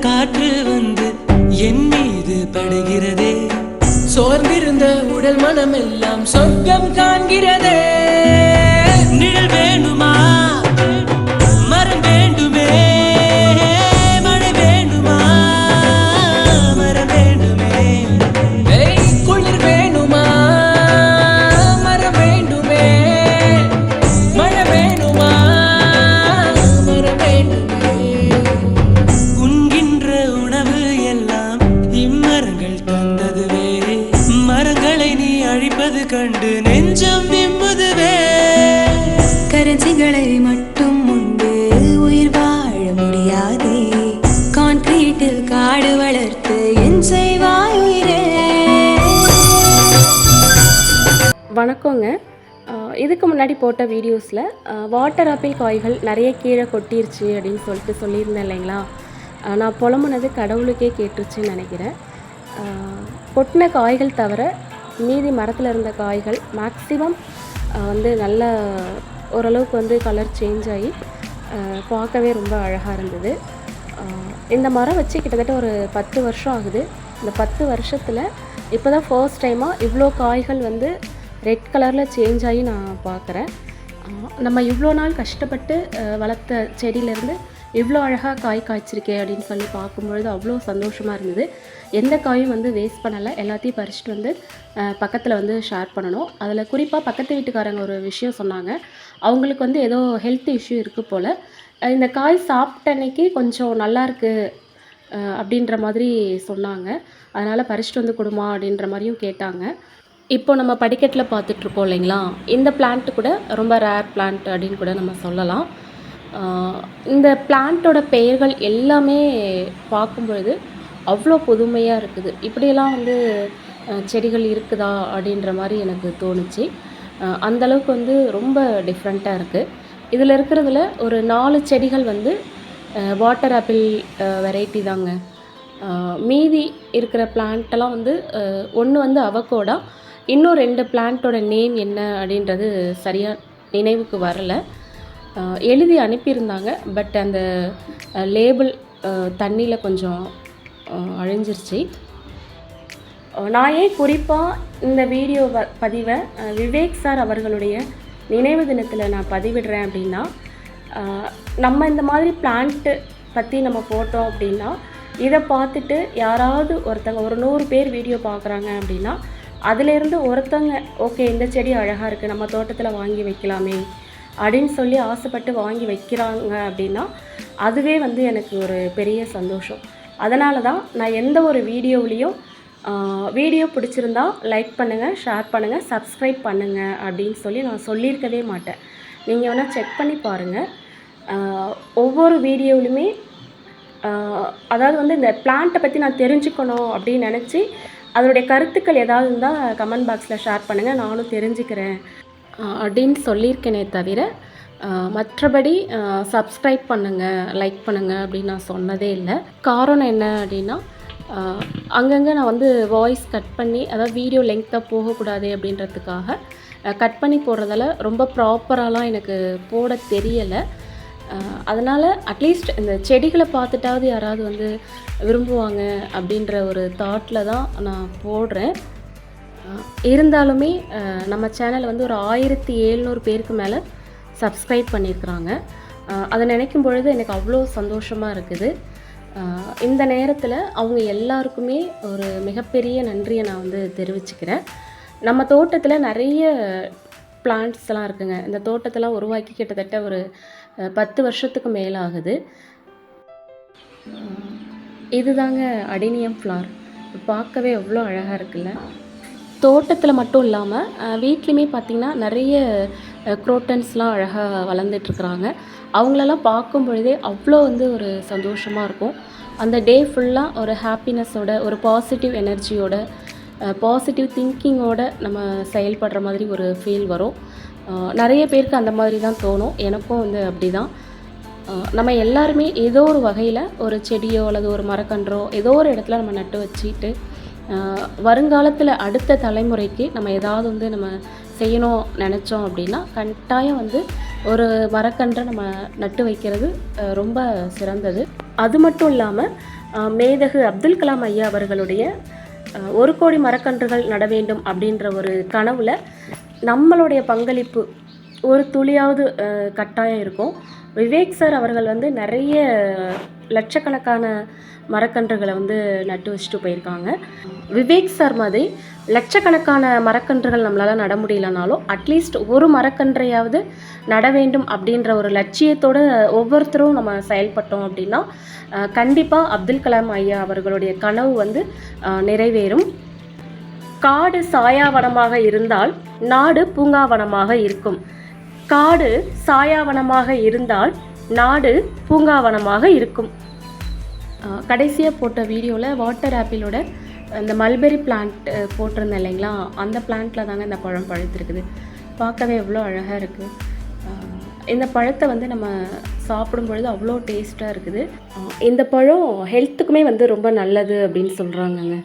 காற்று வந்து என் மீது படுகிறதே. சோர்ந்திருந்த உடல் மனம் எல்லாம் சொர்க்கம் காண்கிறதே. வாழ முடியாதே. கான்கிரீட்டில் காடு வளர்த்து என் செய்வாயிரே வணக்கங்க. இதுக்கு முன்னாடி போட்ட வீடியோஸில் வாட்டர் ஆப்பிள் காய்கள் நிறைய கீழே கொட்டிருச்சு அப்படின்னு சொல்லிட்டு சொல்லியிருந்தேன் இல்லைங்களா? நான் புலம்புனது கடவுளுக்கே கேட்டுருச்சுன்னு நினைக்கிறேன். கொட்டின காய்கள் தவிர மீதி மரத்தில் இருந்த காய்கள் மேக்ஸிமம் வந்து நல்ல ஓரளவுக்கு வந்து கலர் சேஞ்ச் ஆகி பார்க்கவே ரொம்ப அழகாக இருந்தது. இந்த மரம் வச்சு கிட்டத்தட்ட ஒரு பத்து வருஷம் ஆகுது. இந்த பத்து வருஷத்தில் இப்போ தான் ஃபர்ஸ்ட் டைமாக இவ்வளோ காய்கள் வந்து ரெட் கலரில் சேஞ்ச் ஆகி நான் பார்க்குறேன். நம்ம இவ்வளோ நாள் கஷ்டப்பட்டு வளர்த்த செடியிலேருந்து இவ்வளோ அழகாக காய் காய்ச்சிருக்கே அப்படின்னு சொல்லி பார்க்கும்பொழுது அவ்வளோ சந்தோஷமாக இருந்தது. எந்த காயும் வந்து வேஸ்ட் பண்ணலை. எல்லாத்தையும் பறிச்சுட்டு வந்து பக்கத்தில் வந்து ஷேர் பண்ணணும். அதில் குறிப்பாக பக்கத்து வீட்டுக்காரங்க ஒரு விஷயம் சொன்னாங்க. அவங்களுக்கு வந்து ஏதோ ஹெல்த் இஷ்யூ இருக்குது போல். இந்த காய் சாப்பிட்ட அன்னைக்கு கொஞ்சம் நல்லாயிருக்கு அப்படின்ற மாதிரி சொன்னாங்க. அதனால் பறிச்சுட்டு வந்து கொடுமா அப்படின்ற மாதிரியும் கேட்டாங்க. இப்போ நம்ம படிக்கட்டில் பார்த்துட்ருக்கோம் இல்லைங்களா? இந்த பிளான்ட்டு கூட ரொம்ப ரேர் பிளான்ட் அப்படின்னு கூட நம்ம சொல்லலாம். இந்த பிளான்ட்டோட பெயர்கள் எல்லாமே பார்க்கும்பொழுது அவ்வளோ புதுமையாக இருக்குது. இப்படியெல்லாம் வந்து செடிகள் இருக்குதா அப்படின்ற மாதிரி எனக்கு தோணுச்சு. அந்தளவுக்கு வந்து ரொம்ப டிஃப்ரெண்ட்டாக இருக்குது இதில் இருக்கிறதுல ஒரு நாலு செடிகள் வந்து வாட்டர் ஆப்பிள் வெரைட்டி தாங்க. மீதி இருக்கிற பிளான்ட்டெல்லாம் வந்து ஒன்று வந்து அவகோடா இன்னும் ரெண்டு பிளான்ட்டோட நேம் என்ன அப்படின்றது சரியாக நினைவுக்கு வரல. எழுதி அனுப்பியிருந்தாங்க. பட் அந்த லேபிள் தண்ணியில் கொஞ்சம் அழிஞ்சிருச்சு. நான் ஏன் குறிப்பாக இந்த வீடியோ வ பதிவை விவேக் சார் அவர்களுடைய நினைவு தினத்தில் நான் பதிவிடுறேன் அப்படின்னா நம்ம இந்த மாதிரி பிளான்ட்டு பற்றி நம்ம போட்டோம் அப்படின்னா இதை பார்த்துட்டு யாராவது ஒருத்தங்க ஒரு நூறு பேர் வீடியோ பார்க்குறாங்க அப்படின்னா அதிலேருந்து ஒருத்தங்க ஓகே இந்த செடி அழகாக இருக்குது நம்ம தோட்டத்தில் வாங்கி வைக்கலாமே அப்படின்னு சொல்லி ஆசைப்பட்டு வாங்கி வைக்கிறாங்க அப்படின்னா அதுவே வந்து எனக்கு ஒரு பெரிய சந்தோஷம். அதனால தான் நான் எந்த ஒரு வீடியோவிலையும் வீடியோ பிடிச்சிருந்தா லைக் பண்ணுங்கள் ஷேர் பண்ணுங்கள் சப்ஸ்கிரைப் பண்ணுங்கள் அப்படின்னு சொல்லி நான் சொல்லியிருக்கவே மாட்டேன். நீங்கள் வேணால் செக் பண்ணி பாருங்கள் ஒவ்வொரு வீடியோவிலுமே அதாவது வந்து இந்த பிளான்ட்டை பற்றி நான் தெரிஞ்சுக்கணும் அப்படின்னு நினச்சி அதனுடைய கருத்துக்கள் ஏதாவது இருந்தால் கமெண்ட் பாக்ஸில் ஷேர் பண்ணுங்கள் நானும் தெரிஞ்சுக்கிறேன். அப்படின்னு சொல்லியிருக்கேனே தவிர மற்றபடி சப்ஸ்கிரைப் பண்ணுங்கள் லைக் பண்ணுங்கள் அப்படின்னு நான் சொன்னதே இல்லை. காரணம் என்ன அப்படின்னா அங்கங்கே நான் வந்து வாய்ஸ் கட் பண்ணி அதாவது வீடியோ லெங்க்த்தாக போகக்கூடாது அப்படின்றதுக்காக கட் பண்ணி போடுறதால ரொம்ப ப்ராப்பராலாம் எனக்கு போட தெரியலை. அதனால் அட்லீஸ்ட் இந்த செடிகளை பார்த்துட்டாவது யாராவது வந்து விரும்புவாங்க அப்படின்ற ஒரு தாட்டில் தான் நான் போடுறேன். இருந்தாலுமே நம்ம சேனல் வந்து ஒரு ஆயிரத்தி எழுநூறு பேருக்கு மேலே சப்ஸ்கிரைப் பண்ணியிருக்கிறாங்க அதை நினைக்கும் பொழுது எனக்கு அவ்வளோ சந்தோஷமாக இருக்குது. இந்த நேரத்தில் அவங்க எல்லாருக்குமே ஒரு மிகப்பெரிய நன்றியை நான் வந்து தெரிவிச்சுக்கிறேன். நம்ம தோட்டத்தில் நிறைய பிளான்ட்ஸ்லாம் இருக்குங்க. இந்த தோட்டத்தெல்லாம் உருவாக்கி கிட்டத்தட்ட ஒரு பத்து வருஷத்துக்கு மேலே ஆகுது இதுதாங்க அடினியம் ஃப்ளார் பார்க்கவே எவ்வளோ அழகாக இருக்குல்ல? தோட்டத்தில் மட்டும் இல்லாமல் வீட்லேயுமே பார்த்திங்கன்னா நிறைய குரோட்டன்ஸ்லாம் அழகாக வளர்ந்துட்டுருக்குறாங்க. அவங்களெல்லாம் பார்க்கும் பொழுதே அவ்வளோ வந்து ஒரு சந்தோஷமாக இருக்கும். அந்த டே ஃபுல்லாக ஒரு ஹாப்பினஸோட ஒரு பாசிட்டிவ் எனர்ஜியோட பாசிட்டிவ் திங்கிங்கோட நம்ம செயல்படுற மாதிரி ஒரு ஃபீல் வரும். நிறைய பேருக்கு அந்த மாதிரி தான் தோணும். எனக்கும் வந்து அப்படி தான் நம்ம எல்லாருமே ஏதோ ஒரு வகையில் ஒரு செடியோ அல்லது ஒரு மரக்கன்றோ ஏதோ ஒரு இடத்துல நம்ம நட்டு வச்சுட்டு வருங்காலத்தில் அடுத்த தலைமுறைக்கு நம்ம ஏதாவது வந்து நம்ம செய்யணும் நினச்சோம் அப்படின்னா கட்டாயம் வந்து ஒரு மரக்கன்றை நம்ம நட்டு வைக்கிறது ரொம்ப சிறந்தது. அது மட்டும் இல்லாமல் மேதகு அப்துல் கலாம் ஐயா அவர்களுடைய ஒரு கோடி மரக்கன்றுகள் நட வேண்டும் அப்படின்ற ஒரு கனவில் நம்மளுடைய பங்களிப்பு ஒரு துளியாவது கட்டாயம் இருக்கும். விவேக் சார் அவர்கள் வந்து நிறைய லட்சக்கணக்கான மரக்கன்றுகளை வந்து நட்டு வச்சுட்டு போயிருக்காங்க. விவேக் சார் மாதிரி லட்சக்கணக்கான மரக்கன்றுகள் நம்மளால் நட முடியலனாலும் அட்லீஸ்ட் ஒரு மரக்கன்றையாவது நட வேண்டும் அப்படின்ற ஒரு லட்சியத்தோடு ஒவ்வொருத்தரும் நம்ம செயல்பட்டோம் அப்படின்னா கண்டிப்பாக அப்துல் கலாம் ஐயா அவர்களுடைய கனவு வந்து நிறைவேறும். காடு சாயாவனமாக இருந்தால் நாடு பூங்காவனமாக இருக்கும். காடு சாயாவனமாக இருந்தால் நாடு பூங்காவனமாக இருக்கும். கடைசியாக போட்ட வீடியோவில் வாட்டர் ஆப்பிளோட அந்த மல்பெரி பிளான்ட் போட்டிருந்தேன் இல்லைங்களா? அந்த பிளான்ட்டில் தாங்க இந்த பழம் பழுத்திருக்குது. பார்க்கவே எவ்வளோ அழகாக இருக்குது இந்த பழத்தை வந்து நம்ம சாப்பிடும் பொழுது அவ்வளோ டேஸ்ட்டாக இருக்குது. இந்த பழம் ஹெல்த்துக்குமே வந்து ரொம்ப நல்லது அப்படின்னு சொல்கிறாங்கங்க